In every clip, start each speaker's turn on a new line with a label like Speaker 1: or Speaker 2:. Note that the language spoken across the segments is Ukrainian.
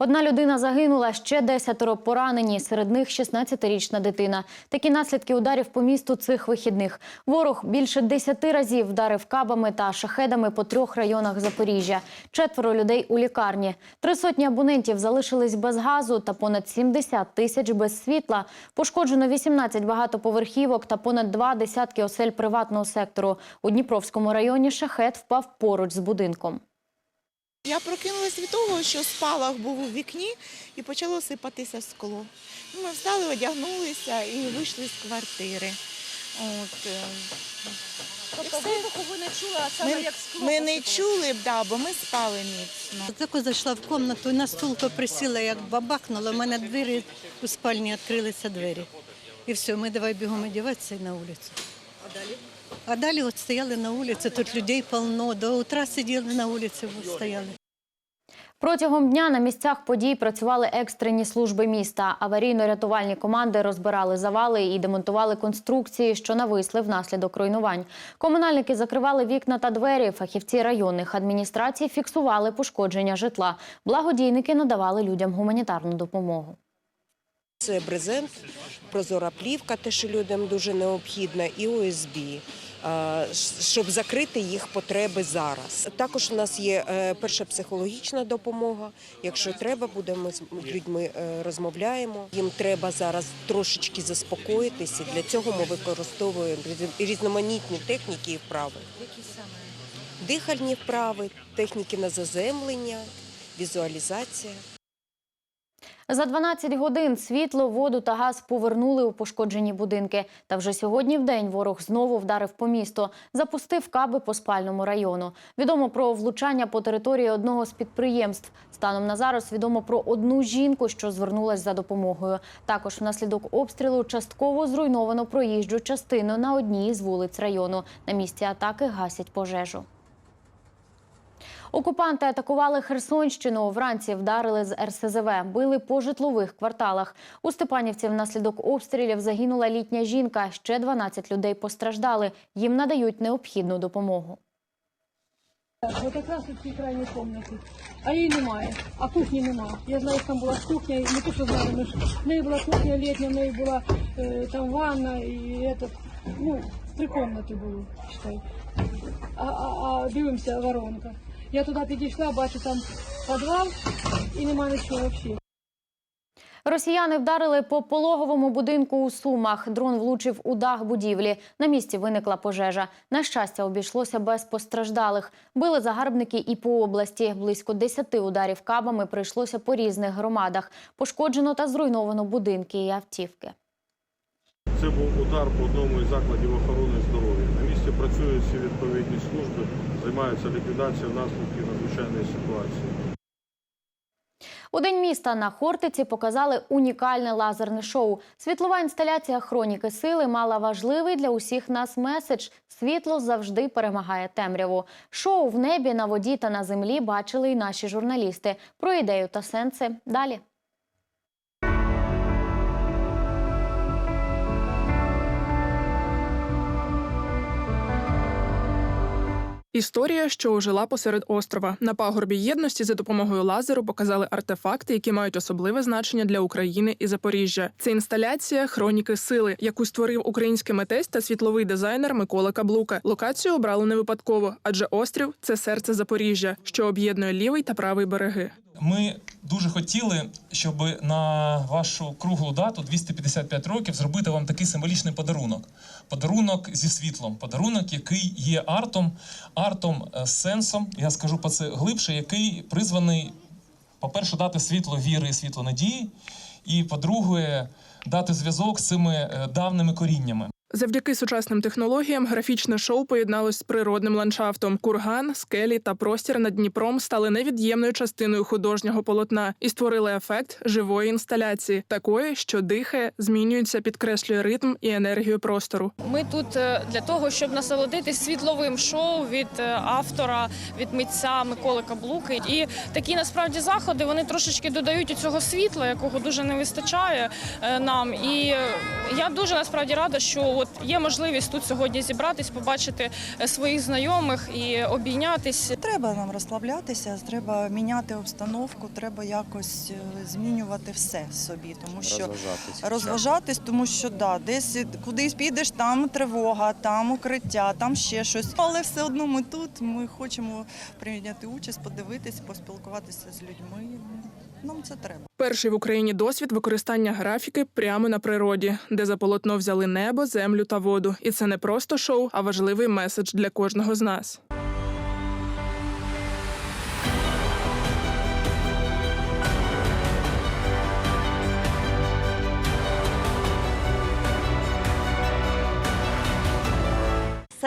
Speaker 1: Одна людина загинула, ще десятеро поранені. Серед них 16-річна дитина. Такі наслідки ударів по місту цих вихідних. Ворог більше 10 разів вдарив кабами та шахедами по трьох районах Запоріжжя. Четверо людей у лікарні. Три сотні абонентів залишились без газу та понад 70 тисяч без світла. Пошкоджено 18 багатоповерхівок та понад два десятки осель приватного сектору. У Дніпровському районі шахет впав поруч з будинком.
Speaker 2: Я прокинулась від того, що спалах був у вікні і почало сипатися скло. Ми встали, одягнулися і вийшли з квартири. От, е,
Speaker 3: Тобто вибуху ви не чули, а саме
Speaker 2: ми,
Speaker 3: як скло.
Speaker 2: ми не чули да, бо ми спали міцно.
Speaker 4: Тако зайшла в кімнату, на стулку присіла, як бабахнула, у мене двері у спальні відкрилися двері. І все, ми давай бігом одягатися і на вулицю. А далі? А далі от стояли на вулиці, тут людей повно, до утра сиділи на вулиці, стояли.
Speaker 1: Протягом дня на місцях подій працювали екстрені служби міста. Аварійно-рятувальні команди розбирали завали і демонтували конструкції, що нависли внаслідок руйнувань. Комунальники закривали вікна та двері. Фахівці районних адміністрацій фіксували пошкодження житла. Благодійники надавали людям гуманітарну допомогу.
Speaker 5: Це брезент, прозора плівка, те, що людям дуже необхідно, і ОСБ, е, щоб закрити їх потреби зараз. Також у нас є е, перша психологічна допомога. Якщо треба, будемо з людьми е, розмовляємо. Їм треба зараз трошечки заспокоїтися. Для цього ми використовуємо різ- різноманітні техніки і вправи. Дихальні вправи, техніки на заземлення, візуалізація.
Speaker 1: За 12 годин світло, воду та газ повернули у пошкоджені будинки. Та вже сьогодні в день ворог знову вдарив по місту, запустив каби по спальному району. Відомо про влучання по території одного з підприємств. Станом на зараз відомо про одну жінку, що звернулась за допомогою. Також внаслідок обстрілу частково зруйновано проїжджу частину на одній з вулиць району. На місці атаки гасять пожежу. Окупанти атакували Херсонщину. Вранці вдарили з РСЗВ, били по житлових кварталах. У Степанівці внаслідок обстрілів загинула літня жінка. Ще 12 людей постраждали. Їм надають необхідну допомогу.
Speaker 6: Вот якраз у цій крайній кімнаті. А її немає, а кухні немає. Я знаю, що там була кухня, і не то, що знаю, ми в неї була кухня літня, в неї була е, там ванна і этот, ну, три кімнати були, считай. А, а, а дивимося, воронка. Я туди підійшла, бачу там підвал і немає нічого взагалі.
Speaker 1: Росіяни вдарили по пологовому будинку у Сумах. Дрон влучив у дах будівлі. На місці виникла пожежа. На щастя, обійшлося без постраждалих. Били загарбники і по області. Близько 10 ударів кабами прийшлося по різних громадах. Пошкоджено та зруйновано будинки і автівки.
Speaker 7: Це був удар по одному із закладів охорони працюють всі відповідні служби, займаються ліквідацією наслідків надзвичайної ситуації.
Speaker 1: У день міста на Хортиці показали унікальне лазерне шоу. Світлова інсталяція хроніки сили мала важливий для усіх нас меседж. Світло завжди перемагає темряву. Шоу в небі, на воді та на землі бачили й наші журналісти. Про ідею та сенси далі.
Speaker 8: Історія, що ожила посеред острова. На пагорбі єдності за допомогою лазеру показали артефакти, які мають особливе значення для України і Запоріжжя. Це інсталяція хроніки сили, яку створив український митець та світловий дизайнер Микола Каблука. Локацію обрали не випадково, адже острів це серце Запоріжжя, що об'єднує лівий та правий береги.
Speaker 9: Ми дуже хотіли, щоб на вашу круглу дату 255 років зробити вам такий символічний подарунок. Подарунок зі світлом, подарунок, який є артом, артом е, з сенсом. Я скажу про це глибше, який призваний, по-перше, дати світло віри і світло надії, і по-друге, дати зв'язок з цими е, давними коріннями.
Speaker 8: Завдяки сучасним технологіям графічне шоу поєдналось з природним ландшафтом. Курган, скелі та простір над Дніпром стали невід'ємною частиною художнього полотна і створили ефект живої інсталяції, такої, що дихає, змінюється, підкреслює ритм і енергію простору.
Speaker 3: Ми тут е, для того, щоб насолодитись світловим шоу від е, автора, від митця Миколи Каблуки. І такі насправді заходи вони трошечки додають у цього світла, якого дуже не вистачає е, нам. І я дуже насправді рада, що от є можливість тут сьогодні зібратись, побачити е, своїх знайомих і обійнятись.
Speaker 10: Треба нам розслаблятися, треба міняти обстановку, треба якось е, змінювати все собі, тому що
Speaker 11: Розважатись.
Speaker 10: розважатись, тому що да, десь кудись підеш, там тривога, там укриття, там ще щось. Але все одно ми тут. Ми хочемо прийняти участь, подивитись, поспілкуватися з людьми. Нам це треба.
Speaker 8: Перший в Україні досвід використання графіки прямо на природі, де за полотно взяли небо, землю та воду. І це не просто шоу, а важливий меседж для кожного з нас.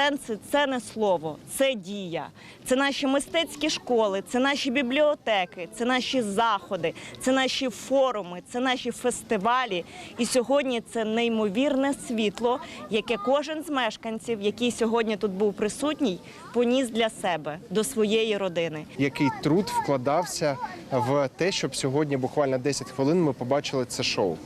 Speaker 12: Сенси це не слово, це дія. Це наші мистецькі школи, це наші бібліотеки, це наші заходи, це наші форуми, це наші фестивалі. І сьогодні це неймовірне світло, яке кожен з мешканців, який сьогодні тут був присутній, поніс для себе до своєї родини.
Speaker 11: Який труд вкладався в те, щоб сьогодні буквально 10 хвилин ми побачили це шоу.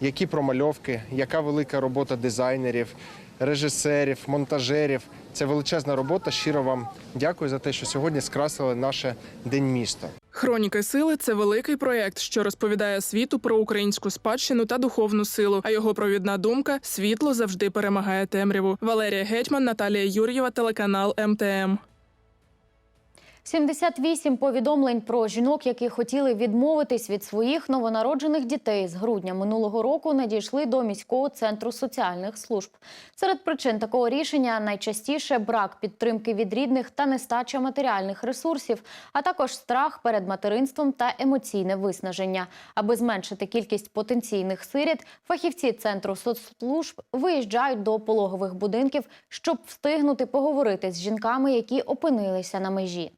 Speaker 11: Які промальовки, яка велика робота дизайнерів, режисерів, монтажерів. Це величезна робота. Щиро вам дякую за те, що сьогодні скрасили наше день міста.
Speaker 8: Хроніки сили це великий проєкт, що розповідає світу про українську спадщину та духовну силу. А його провідна думка світло завжди перемагає темряву. Валерія Гетьман, Наталія Юр'єва, телеканал МТМ.
Speaker 1: 78 повідомлень про жінок, які хотіли відмовитись від своїх новонароджених дітей з грудня минулого року, надійшли до міського центру соціальних служб. Серед причин такого рішення найчастіше брак підтримки від рідних та нестача матеріальних ресурсів, а також страх перед материнством та емоційне виснаження. Аби зменшити кількість потенційних сиріт, фахівці центру соцслужб виїжджають до пологових будинків, щоб встигнути поговорити з жінками, які опинилися на межі.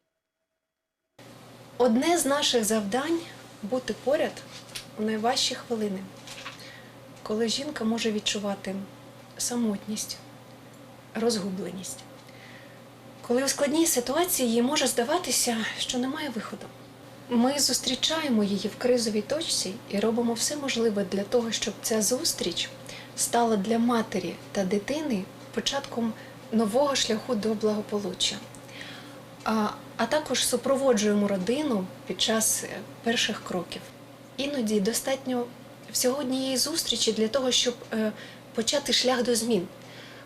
Speaker 13: Одне з наших завдань бути поряд у найважчі хвилини, коли жінка може відчувати самотність, розгубленість. Коли у складній ситуації їй може здаватися, що немає виходу. Ми зустрічаємо її в кризовій точці і робимо все можливе для того, щоб ця зустріч стала для матері та дитини початком нового шляху до благополуччя. А, а також супроводжуємо родину під час е, перших кроків. Іноді достатньо всього однієї зустрічі для того, щоб е, почати шлях до змін.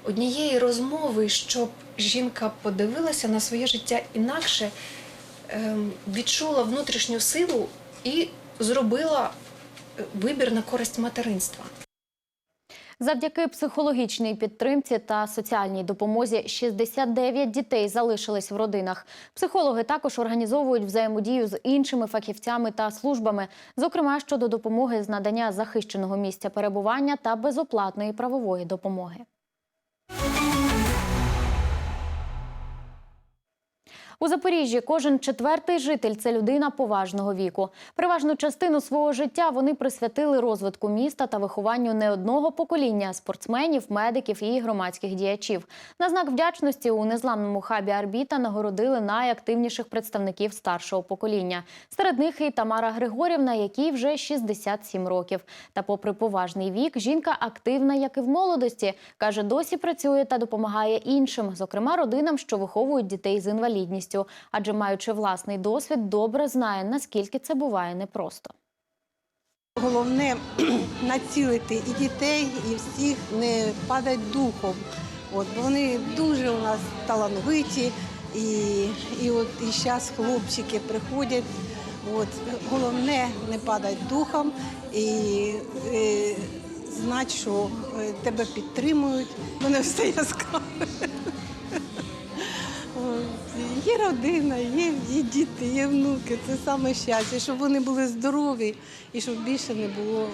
Speaker 13: Однієї розмови, щоб жінка подивилася на своє життя інакше, е, відчула внутрішню силу і зробила е, вибір на користь материнства.
Speaker 1: Завдяки психологічній підтримці та соціальній допомозі 69 дітей залишились в родинах. Психологи також організовують взаємодію з іншими фахівцями та службами, зокрема щодо допомоги з надання захищеного місця перебування та безоплатної правової допомоги. У Запоріжжі кожен четвертий житель це людина поважного віку. Переважну частину свого життя вони присвятили розвитку міста та вихованню не одного покоління спортсменів, медиків і громадських діячів. На знак вдячності у незламному хабі Арбіта нагородили найактивніших представників старшого покоління. Серед них і Тамара Григорівна, якій вже 67 років. Та, попри поважний вік, жінка активна, як і в молодості. каже, досі працює та допомагає іншим, зокрема родинам, що виховують дітей з інвалідністю. Адже, маючи власний досвід, добре знає, наскільки це буває непросто.
Speaker 14: Головне націлити і дітей, і всіх не падати духом. От, вони дуже у нас талановиті, і, і от і зараз хлопчики приходять. От, головне не падати духом і е, знати, що е, тебе підтримують. Мене все яскраве. Є родина, є, є діти, є внуки. Це саме щастя, щоб вони були здорові і щоб більше не було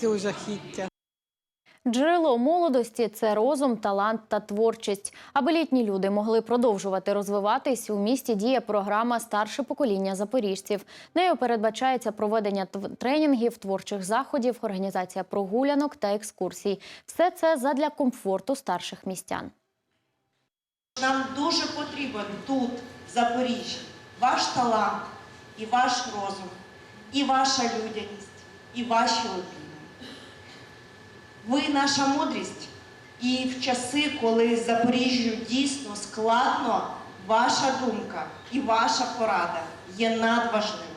Speaker 14: цього жахіття.
Speaker 1: Джерело молодості це розум, талант та творчість. Аби літні люди могли продовжувати розвиватись, у місті діє програма Старше покоління запоріжців. Нею передбачається проведення тренінгів, творчих заходів, організація прогулянок та екскурсій. Все це задля комфорту старших містян.
Speaker 15: Нам дуже потрібен тут, в Запоріжжі, ваш талант і ваш розум, і ваша людяність, і ваші обійми. Ви наша мудрість, І в часи, коли Запоріжжю дійсно складно, ваша думка і ваша порада є надважливою.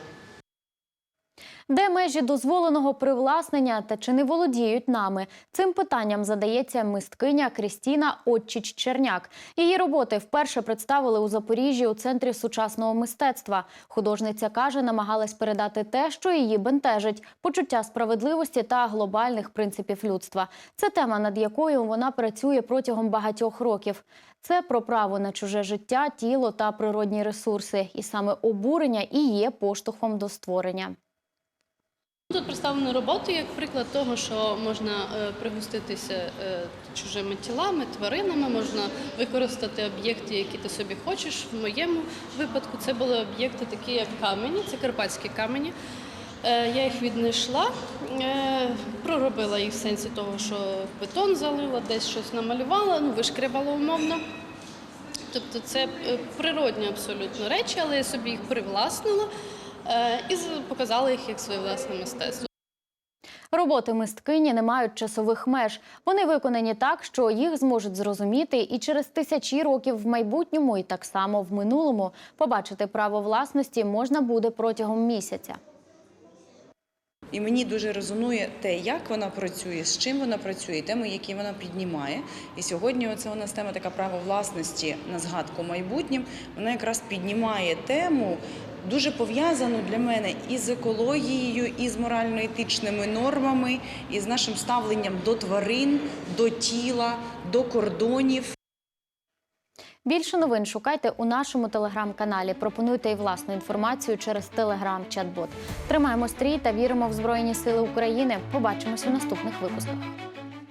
Speaker 1: Де межі дозволеного привласнення та чи не володіють нами? Цим питанням задається мисткиня Крістіна Отчіч Черняк. Її роботи вперше представили у Запоріжжі у центрі сучасного мистецтва. Художниця каже, намагалась передати те, що її бентежить почуття справедливості та глобальних принципів людства. Це тема, над якою вона працює протягом багатьох років. Це про право на чуже життя, тіло та природні ресурси. І саме обурення і є поштовхом до створення.
Speaker 16: Тут представлені роботи як приклад того, що можна е, пригоститися е, чужими тілами, тваринами, можна використати об'єкти, які ти собі хочеш. В моєму випадку це були об'єкти, такі як камені, це карпатські камені. Е, Я їх віднайшла, проробила їх в сенсі того, що бетон залила, десь щось намалювала, ну вишкребала умовно. Тобто це природні абсолютно речі, але я собі їх привласнила і з- показала їх як своє власне мистецтво.
Speaker 1: Роботи мисткині не мають часових меж. Вони виконані так, що їх зможуть зрозуміти і через тисячі років в майбутньому, і так само в минулому. Побачити право власності можна буде протягом місяця.
Speaker 14: І мені дуже резонує те, як вона працює, з чим вона працює, теми, які вона піднімає. І сьогодні оце у нас тема така право власності на згадку майбутнім. Вона якраз піднімає тему. Дуже пов'язану для мене і з екологією, і з морально-етичними нормами, і з нашим ставленням до тварин, до тіла, до кордонів.
Speaker 1: Більше новин шукайте у нашому телеграм-каналі. Пропонуйте і власну інформацію через телеграм-чат-бот. Тримаємо стрій та віримо в Збройні Сили України. Побачимось у наступних випусках.